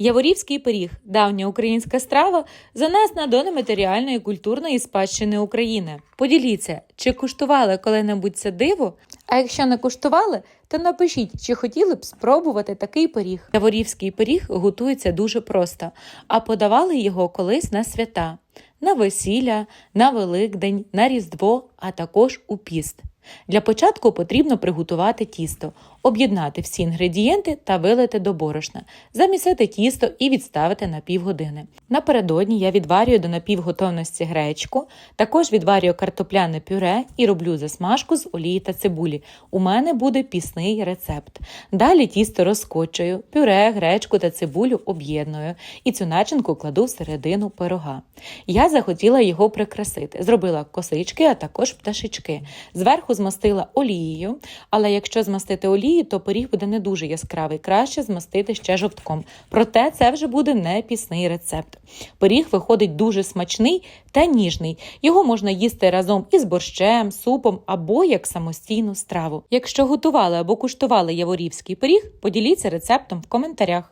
Яворівський пиріг давня українська страва, занесена до нематеріальної культурної спадщини України. Поділіться, чи куштували коли-небудь це диво? А якщо не куштували, то напишіть, чи хотіли б спробувати такий пиріг. Яворівський пиріг готується дуже просто, а подавали його колись на свята, на весілля, на Великдень, на Різдво, а також у піст. Для початку потрібно приготувати тісто, об'єднати всі інгредієнти та вилити до борошна, замісити тісто і відставити на півгодини. Напередодні я відварюю до напівготовності гречку, також відварюю картопляне пюре і роблю засмажку з олії та цибулі. У мене буде пісний рецепт. Далі тісто розкочую, пюре, гречку та цибулю об'єдную і цю начинку кладу всередину пирога. Я захотіла його прикрасити. Зробила косички, а також пташечки. Зверху змастила олією, але якщо змастити олією, то пиріг буде не дуже яскравий. Краще змастити ще жовтком. Проте це вже буде не пісний рецепт. Пиріг виходить дуже смачний та ніжний. Його можна їсти разом із борщем, супом або як самостійну страву. Якщо готували або куштували яворівський пиріг, поділіться рецептом в коментарях.